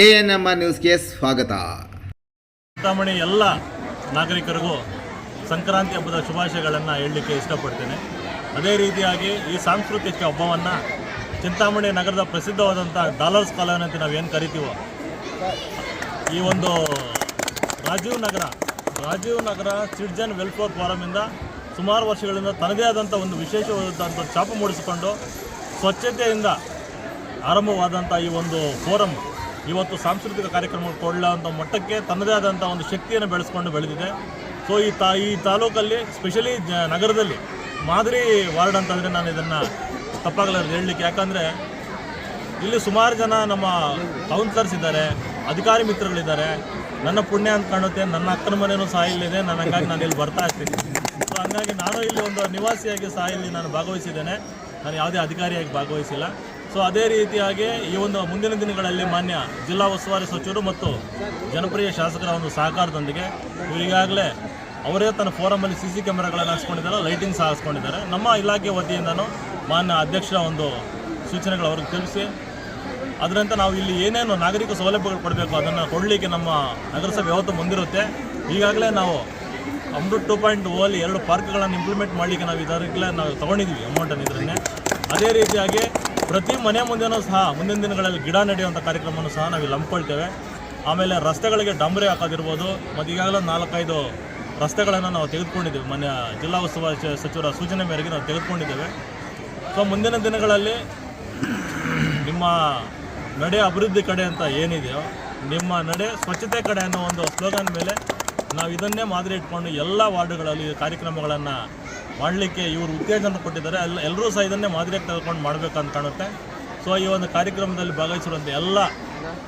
A N M R ನ್ಯೂಸ್ಗೆ ಸ್ವಾಗತ. ಚಿಂತಾಮಣಿ ಎಲ್ಲ ನಾಗರಿಕರಿಗೂ ಸಂಕ್ರಾಂತಿ ಹಬ್ಬದ ಶುಭಾಶಯಗಳನ್ನು ಹೇಳಲಿಕ್ಕೆ ಇಷ್ಟಪಡ್ತೇನೆ. ಅದೇ ರೀತಿಯಾಗಿ ಈ ಸಾಂಸ್ಕೃತಿಕ ಹಬ್ಬವನ್ನು ಚಿಂತಾಮಣಿ ನಗರದ ಪ್ರಸಿದ್ಧವಾದಂಥ ಡಾಲರ್ಸ್ ಕಾಲೋನಿ ಅಂತ ನಾವು ಏನು ಕರಿತೀವೋ, ಈ ಒಂದು ರಾಜೀವ್ ನಗರ ರಾಜೀವ್ ನಗರ ಸಿಟಿಜನ್ ವೆಲ್ಫೇರ್ ಫಾರಮಿಂದ ಸುಮಾರು ವರ್ಷಗಳಿಂದ ತನ್ನದೇ ಆದಂಥ ಒಂದು ವಿಶೇಷವಾದಂಥ ಛಾಪು ಮೂಡಿಸಿಕೊಂಡು ಸ್ವಚ್ಛತೆಯಿಂದ ಆರಂಭವಾದಂಥ ಈ ಒಂದು ಫೋರಮ್ ಇವತ್ತು ಸಾಂಸ್ಕೃತಿಕ ಕಾರ್ಯಕ್ರಮ ಅಂತ ಮಟ್ಟಕ್ಕೆ ತನ್ನದೇ ಆದಂಥ ಒಂದು ಶಕ್ತಿಯನ್ನು ಬೆಳೆಸ್ಕೊಂಡು ಬೆಳೆದಿದೆ. ಸೊ ಈ ತಾ, ಈ ತಾಲೂಕಲ್ಲಿ ಸ್ಪೆಷಲಿ ಜ, ನಗರದಲ್ಲಿ ಮಾದರಿ ವಾರ್ಡ್ ಅಂತಂದರೆ ನಾನು ಇದನ್ನು ತಪ್ಪಾಗಲಾರ್ದು ಹೇಳಲಿಕ್ಕೆ, ಯಾಕಂದರೆ ಇಲ್ಲಿ ಸುಮಾರು ಜನ ನಮ್ಮ ಕೌನ್ಸಿಲರ್ಸ್ ಇದ್ದಾರೆ, ಅಧಿಕಾರಿ ಮಿತ್ರಗಳಿದ್ದಾರೆ. ನನ್ನ ಪುಣ್ಯ ಅಂತ ಕಾಣುತ್ತೆ, ನನ್ನ ಅಕ್ಕನ ಮನೆಯೂ ಸಹ ಇಲ್ಲಿದೆ, ನನ್ನ ಹಂಗಾಗಿ ನಾನು ಇಲ್ಲಿ ಬರ್ತಾ ಇರ್ತೀನಿ. ಸೊ ಹಂಗಾಗಿ ನಾನು ಇಲ್ಲಿ ಒಂದು ನಿವಾಸಿಯಾಗಿ ಸಹ ಇಲ್ಲಿ ನಾನು ಭಾಗವಹಿಸಿದ್ದೇನೆ. ನಾನು ಯಾವುದೇ ಅಧಿಕಾರಿಯಾಗಿ ಭಾಗವಹಿಸಿಲ್ಲ. ಸೊ ಅದೇ ರೀತಿಯಾಗಿ ಈ ಒಂದು ಮುಂದಿನ ದಿನಗಳಲ್ಲಿ ಮಾನ್ಯ ಜಿಲ್ಲಾ ಉಸ್ತುವಾರಿ ಸಚಿವರು ಮತ್ತು ಜನಪ್ರಿಯ ಶಾಸಕರ ಒಂದು ಸಹಕಾರದೊಂದಿಗೆ ಈಗಾಗಲೇ ಅವರೇ ತನ್ನ ಫೋರಮಲ್ಲಿ ಸಿ ಸಿ ಕ್ಯಾಮೆರಾಗಳನ್ನು ಹಾಕ್ಸ್ಕೊಂಡಿದ್ದಾರೆ ಲೈಟಿಂಗ್ ಸಹ ಹಾಕ್ಸ್ಕೊಂಡಿದ್ದಾರೆ. ನಮ್ಮ ಇಲಾಖೆ ವತಿಯಿಂದನೂ ಮಾನ್ಯ ಅಧ್ಯಕ್ಷರ ಒಂದು ಸೂಚನೆಗಳು ಅವ್ರಿಗೆ ತಿಳಿಸಿ, ಅದರಂತೆ ನಾವು ಇಲ್ಲಿ ಏನೇನು ನಾಗರಿಕ ಸೌಲಭ್ಯಗಳು ಕೊಡಬೇಕು ಅದನ್ನು ಕೊಡಲಿಕ್ಕೆ ನಮ್ಮ ನಗರಸಭೆ ಯಾವತ್ತೂ ಮುಂದಿರುತ್ತೆ. ಈಗಾಗಲೇ ನಾವು ಅಮೃತ್ ಟು ಪಾಯಿಂಟ್ ಓಲಿ ಎರಡು ಪಾರ್ಕ್ಗಳನ್ನು ಇಂಪ್ಲಿಮೆಂಟ್ ಮಾಡಲಿಕ್ಕೆ ನಾವು ಇದರಲ್ಲೇ ನಾವು ತೊಗೊಂಡಿದ್ದೀವಿ ಅಮೌಂಟನ್ನು ಇದರನ್ನೇ ಅದೇ ರೀತಿಯಾಗಿ ಪ್ರತಿ ಮನೆ ಮುಂದೆನೂ ಸಹ ಮುಂದಿನ ದಿನಗಳಲ್ಲಿ ಗಿಡ ನಡೆಯುವಂಥ ಕಾರ್ಯಕ್ರಮವನ್ನು ಸಹ ನಾವು ಇಲ್ಲಿ ಹಮ್ಮಿಕೊಳ್ತೇವೆ. ಆಮೇಲೆ ರಸ್ತೆಗಳಿಗೆ ಡಂಬರಿ ಹಾಕೋದಿರ್ಬೋದು, ಮತ್ತು ಈಗಾಗಲೇ ನಾಲ್ಕೈದು ರಸ್ತೆಗಳನ್ನು ನಾವು ತೆಗೆದುಕೊಂಡಿದ್ದೇವೆ. ಮನೆ, ಜಿಲ್ಲಾ ಉಸ್ತುವಾರಿ ಸಚಿವರ ಸೂಚನೆ ಮೇರೆಗೆ ನಾವು ತೆಗೆದುಕೊಂಡಿದ್ದೇವೆ. ಸೊ ಮುಂದಿನ ದಿನಗಳಲ್ಲಿ ನಿಮ್ಮ ನಡೆ ಅಭಿವೃದ್ಧಿ ಕಡೆ ಅಂತ ಏನಿದೆಯೋ, ನಿಮ್ಮ ನಡೆ ಸ್ವಚ್ಛತೆ ಕಡೆ ಅನ್ನೋ ಒಂದು ಸ್ಲೋಗನ್ ಮೇಲೆ ನಾವು ಇದನ್ನೇ ಮಾದರಿ ಇಟ್ಕೊಂಡು ಎಲ್ಲ ವಾರ್ಡುಗಳಲ್ಲಿ ಕಾರ್ಯಕ್ರಮಗಳನ್ನು ಮಾಡಲಿಕ್ಕೆ ಇವರು ಉತ್ತೇಜನ ಕೊಟ್ಟಿದ್ದಾರೆ. ಎಲ್ಲ ಎಲ್ಲರೂ ಸಹ ಇದನ್ನೇ ಮಾದರಿಯಾಗಿ ತೆಗೆದುಕೊಂಡು ಮಾಡಬೇಕಂತ ಕಾಣುತ್ತೆ. ಸೊ ಈ ಒಂದು ಕಾರ್ಯಕ್ರಮದಲ್ಲಿ ಭಾಗವಹಿಸಿರುವಂಥ ಎಲ್ಲ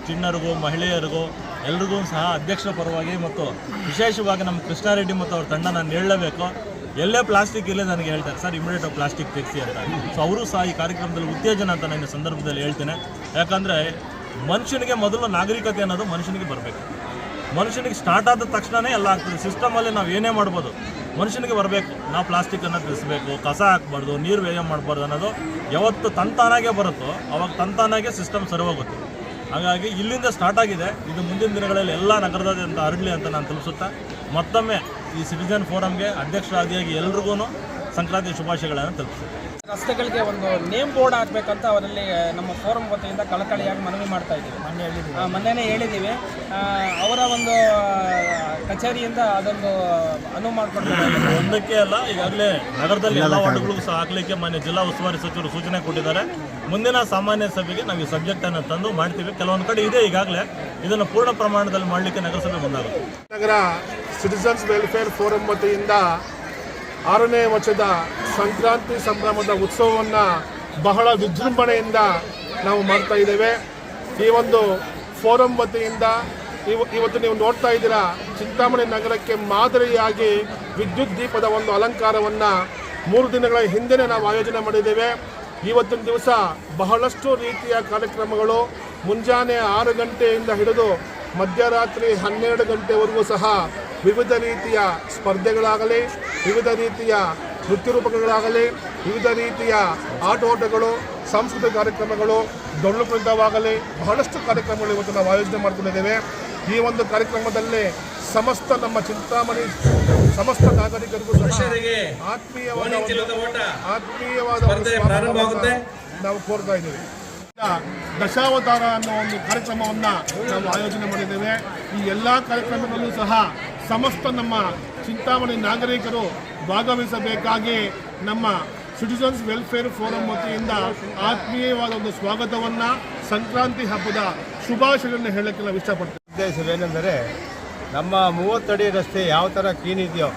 ಚಿಣ್ಣರಿಗೂ, ಮಹಿಳೆಯರಿಗೂ, ಎಲ್ರಿಗೂ ಸಹ ಅಧ್ಯಕ್ಷರ ಪರವಾಗಿ ಮತ್ತು ವಿಶೇಷವಾಗಿ ನಮ್ಮ ಕೃಷ್ಣಾರೆಡ್ಡಿ ಮತ್ತು ಅವ್ರ ತಂಡ ನಾನು ಹೇಳಲೇಬೇಕು. ಎಲ್ಲೇ ಪ್ಲಾಸ್ಟಿಕ್ ಇಲ್ಲೇ ನನಗೆ ಹೇಳ್ತಾರೆ. ಸರ್ ಇಮಿಡಿಯೇಟ್ ಪ್ಲಾಸ್ಟಿಕ್ ತೆಗೆಸಿ ಅಂತ. ಸೊ ಅವರು ಸಹ ಈ ಕಾರ್ಯಕ್ರಮದಲ್ಲಿ ಉತ್ತೇಜನ ಅಂತ ನಾನು ಸಂದರ್ಭದಲ್ಲಿ ಹೇಳ್ತೇನೆ. ಯಾಕಂದರೆ ಮನುಷ್ಯನಿಗೆ ಮೊದಲು ನಾಗರಿಕತೆ ಅನ್ನೋದು ಮನುಷ್ಯನಿಗೆ ಬರಬೇಕು. ಮನುಷ್ಯನಿಗೆ ಸ್ಟಾರ್ಟ್ ಆದ ತಕ್ಷಣವೇ ಎಲ್ಲ ಆಗ್ತದೆ. ಸಿಸ್ಟಮಲ್ಲಿ ನಾವು ಏನೇ ಮಾಡ್ಬೋದು ಮನುಷ್ಯನಿಗೆ ಬರಬೇಕು. ನಾವು ಪ್ಲಾಸ್ಟಿಕ್ಕನ್ನು ತಿಳಿಸ್ಬೇಕು ಕಸ ಹಾಕ್ಬಾರ್ದು ನೀರು ವ್ಯಯ ಮಾಡಬಾರ್ದು ಅನ್ನೋದು ಯಾವತ್ತು ತಂತಾನಾಗೆ ಬರುತ್ತೋ ಅವಾಗ ತಂತಾನಾಗೆ ಸಿಸ್ಟಮ್ ಸರಿ ಹೋಗುತ್ತೆ. ಹಾಗಾಗಿ ಇಲ್ಲಿಂದ ಸ್ಟಾರ್ಟ್ ಆಗಿದೆ. ಇದು ಮುಂದಿನ ದಿನಗಳಲ್ಲಿ ಎಲ್ಲ ನಗರದಾದ್ಯಂತ ಹರಡಲಿ ಅಂತ ನಾನು ತಿಳಿಸುತ್ತಾ ಮತ್ತೊಮ್ಮೆ ಈ ಸಿಟಿಜನ್ ಫೋರಮ್ಗೆ ಅಧ್ಯಕ್ಷರಾದಿಯಾಗಿ ಎಲ್ರಿಗೂ ಸಂಕ್ರಾಂತಿ ಶುಭಾಶಯಗಳನ್ನು ತಲುಪಿಸುತ್ತೆ ರಸ್ತೆಗಳಿಗೆ ಒಂದು ನೇಮ್ ಬೋರ್ಡ್ ಹಾಕ್ಬೇಕಂತ ಅವರಲ್ಲಿ ನಮ್ಮ ಫೋರಂ ವತಿಯಿಂದ ಕಳಕಳಿಯಾಗಿ ಮನವಿ ಮಾಡ್ತಾ ಇದ್ದೀವಿ. ಮೊನ್ನೆ ಹೇಳಿದ್ದೀವಿ. ಮೊನ್ನೆನೇ ಹೇಳಿದ್ದೀವಿ. ಅವರ ಒಂದು ಕಚೇರಿಯಿಂದ ಅದೊಂದು ಅನುವು ಮಾಡಿಕೊಡ್ತಾರೆ. ಒಂದಕ್ಕೆ ಅಲ್ಲ ಈಗಾಗಲೇ ನಗರದಲ್ಲಿ ಎಲ್ಲ ವಾರ್ಡ್ಗಳಿಗೂ ಸಹ ಹಾಕಲಿಕ್ಕೆ ಮಾನ್ಯ ಜಿಲ್ಲಾ ಉಸ್ತುವಾರಿ ಸಚಿವರು ಸೂಚನೆ ಕೊಟ್ಟಿದ್ದಾರೆ. ಮುಂದಿನ ಸಾಮಾನ್ಯ ಸಭೆಗೆ ನಾವು ಈ ಸಬ್ಜೆಕ್ಟ್ ಅನ್ನು ತಂದು ಮಾಡ್ತೀವಿ. ಕೆಲವೊಂದು ಕಡೆ ಇದೆ ಈಗಾಗಲೇ. ಇದನ್ನು ಪೂರ್ಣ ಪ್ರಮಾಣದಲ್ಲಿ ಮಾಡಲಿಕ್ಕೆ ನಗರಸಭೆ ಮುಂದಾಗುತ್ತೆ ನಗರ ಸಿಟಿಸನ್ಸ್ ವೆಲ್ಫೇರ್ ಫೋರಂ ವತಿಯಿಂದ ಆರನೇ ವರ್ಷದ ಸಂಕ್ರಾಂತಿ ಸಂಭ್ರಮದ ಉತ್ಸವವನ್ನು ಬಹಳ ವಿಜೃಂಭಣೆಯಿಂದ ನಾವು ಮಾಡ್ತಾ ಇದ್ದೇವೆ. ಈ ಒಂದು ಫೋರಂ ವತಿಯಿಂದ ಇವತ್ತು ನೀವು ನೋಡ್ತಾ ಇದ್ದೀರಾ, ಚಿಂತಾಮಣಿ ನಗರಕ್ಕೆ ಮಾದರಿಯಾಗಿ ವಿದ್ಯುತ್ ದೀಪದ ಒಂದು ಅಲಂಕಾರವನ್ನು ಮೂರು ದಿನಗಳ ಹಿಂದೆನೇ ನಾವು ಆಯೋಜನೆ ಮಾಡಿದ್ದೇವೆ. ಇವತ್ತಿನ ದಿವಸ ಬಹಳಷ್ಟು ರೀತಿಯ ಕಾರ್ಯಕ್ರಮಗಳು ಮುಂಜಾನೆ ಆರು ಗಂಟೆಯಿಂದ ಹಿಡಿದು ಮಧ್ಯರಾತ್ರಿ ಹನ್ನೆರಡು ಗಂಟೆವರೆಗೂ ಸಹ ವಿವಿಧ ರೀತಿಯ ಸ್ಪರ್ಧೆಗಳಾಗಲಿ, ವಿವಿಧ ರೀತಿಯ ನೃತ್ಯ ರೂಪಕಗಳಾಗಲಿ, ವಿವಿಧ ರೀತಿಯ ಆಟೋಟಗಳು ಸಾಂಸ್ಕೃತಿಕ ಕಾರ್ಯಕ್ರಮಗಳು ಡೊಳ್ಳು ಬಹಳಷ್ಟು ಕಾರ್ಯಕ್ರಮಗಳು ಇವತ್ತು ನಾವು ಆಯೋಜನೆ ಮಾಡ್ಕೊಂಡಿದ್ದೇವೆ. ಈ ಒಂದು ಕಾರ್ಯಕ್ರಮದಲ್ಲಿ ಸಮಸ್ತ ನಮ್ಮ ಚಿಂತಾಮಣಿ ಸಮಸ್ತ ನಾಗರಿಕರಿಗೂ ಸಹ ಆತ್ಮೀಯವಾದ ಆತ್ಮೀಯವಾದ ನಾವು ಕೋರ್ತಾ ಇದ್ದೀವಿ. ದಶಾವತಾರ ಅನ್ನೋ ಒಂದು ಕಾರ್ಯಕ್ರಮವನ್ನು ನಾವು ಆಯೋಜನೆ ಮಾಡಿದ್ದೇವೆ. ಈ ಎಲ್ಲ ಕಾರ್ಯಕ್ರಮದಲ್ಲೂ ಸಹ ಸಮಸ್ತ ನಮ್ಮ ಚಿಂತಾಮಣಿ ನಾಗರಿಕರು ಭಾಗವಹಿಸಬೇಕಾಗಿ ನಮ್ಮ ಸಿಟಿಸನ್ಸ್ ವೆಲ್ಫೇರ್ ಫೋರಂ ವತಿಯಿಂದ ಆತ್ಮೀಯವಾದ ಒಂದು ಸ್ವಾಗತವನ್ನು ಸಂಕ್ರಾಂತಿ ಹಬ್ಬದ ಶುಭಾಶಯಗಳನ್ನು ಹೇಳೋಕ್ಕೆ ನಾವು ಇಷ್ಟಪಡ್ತೇವೆ ಉದ್ದೇಶವೇನೆಂದರೆ ನಮ್ಮ ಮೂವತ್ತಡಿ ರಸ್ತೆ ಯಾವ ಥರ ಕ್ಲೀನ್ ಇದೆಯೋ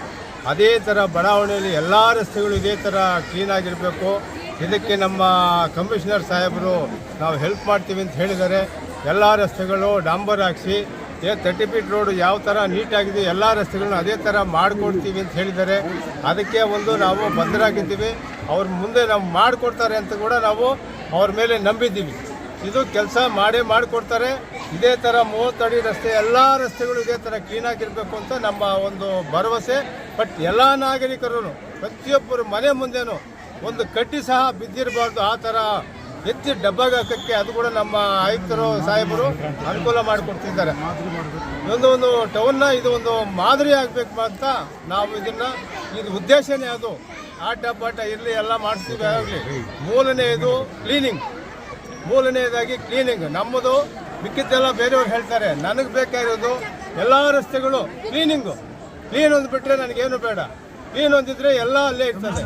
ಅದೇ ಥರ ಬಡಾವಣೆಯಲ್ಲಿ ಎಲ್ಲ ರಸ್ತೆಗಳು ಇದೇ ಥರ ಕ್ಲೀನ್ ಆಗಿರಬೇಕು. ಇದಕ್ಕೆ ನಮ್ಮ ಕಮಿಷನರ್ ಸಾಹೇಬರು ನಾವು ಹೆಲ್ಪ್ ಮಾಡ್ತೀವಿ ಅಂತ ಹೇಳಿದ್ದಾರೆ. ಎಲ್ಲ ರಸ್ತೆಗಳು ಡಾಂಬರ್ ಹಾಕ್ಸಿ, ಏ ತರ್ಟಿ ಫೀಟ್ ರೋಡು ಯಾವ ಥರ ನೀಟಾಗಿದೆ ಎಲ್ಲ ರಸ್ತೆಗಳನ್ನ ಅದೇ ಥರ ಮಾಡಿಕೊಡ್ತೀವಿ ಅಂತ ಹೇಳಿದ್ದಾರೆ. ಅದಕ್ಕೆ ಒಂದು ನಾವು ಬದ್ಧರಾಗಿದ್ದೀವಿ ಅವ್ರ ಮುಂದೆ ನಾವು ಮಾಡಿಕೊಡ್ತಾರೆ ಅಂತ ಕೂಡ ನಾವು ಅವ್ರ ಮೇಲೆ ನಂಬಿದ್ದೀವಿ. ಇದು ಕೆಲಸ ಮಾಡೇ ಮಾಡಿಕೊಡ್ತಾರೆ. ಇದೇ ಥರ ಮೂವತ್ತಡಿ ರಸ್ತೆ, ಎಲ್ಲ ರಸ್ತೆಗಳು ಇದೇ ಥರ ಕ್ಲೀನಾಗಿರಬೇಕು ಅಂತ ನಮ್ಮ ಒಂದು ಭರವಸೆ. ಬಟ್ ಎಲ್ಲ ನಾಗರಿಕರು ಪ್ರತಿಯೊಬ್ಬರು ಮನೆ ಮುಂದೆನೂ ಒಂದು ಕಟ್ಟಿ ಸಹ ಬಿದ್ದಿರಬಾರ್ದು. ಆ ಥರ ಎತ್ತಿ ಡಬ್ಬಾಗ ಹಾಕಕ್ಕೆ ಅದು ಕೂಡ ನಮ್ಮ ಆಯುಕ್ತರು, ಸಾಹೇಬರು ಅನುಕೂಲ ಮಾಡಿಕೊಡ್ತಿದ್ದಾರೆ. ಇದೊಂದು ಒಂದು ಟೌನ್ನ ಇದು ಒಂದು ಮಾದರಿ ಆಗಬೇಕು ಅಂತ ನಾವು ಇದನ್ನ, ಇದು ಉದ್ದೇಶನೇ ಅದು. ಆಟ ಪಾಠ ಇರಲಿ, ಎಲ್ಲ ಮಾಡಿಸ್ತೀವಿ ಆಗಲಿ. ಮೂಲನೇ ಇದು ಕ್ಲೀನಿಂಗ್ ಮೂಲನೆಯದಾಗಿ ಕ್ಲೀನಿಂಗ್ ನಮ್ಮದು ಮಿಕ್ಕಿದ್ದೆಲ್ಲ ಬೇರೆಯವ್ರು ಹೇಳ್ತಾರೆ. ನನಗೆ ಬೇಕಾಗಿರೋದು ಎಲ್ಲ ರಸ್ತೆಗಳು ಕ್ಲೀನಿಂಗು ಕ್ಲೀನ್ ಒಂದು ಬಿಟ್ಟರೆ ನನಗೇನು ಬೇಡ. ಕ್ಲೀನ್ ಒಂದಿದ್ರೆ ಎಲ್ಲ ಅಲ್ಲೇ ಇರ್ತದೆ.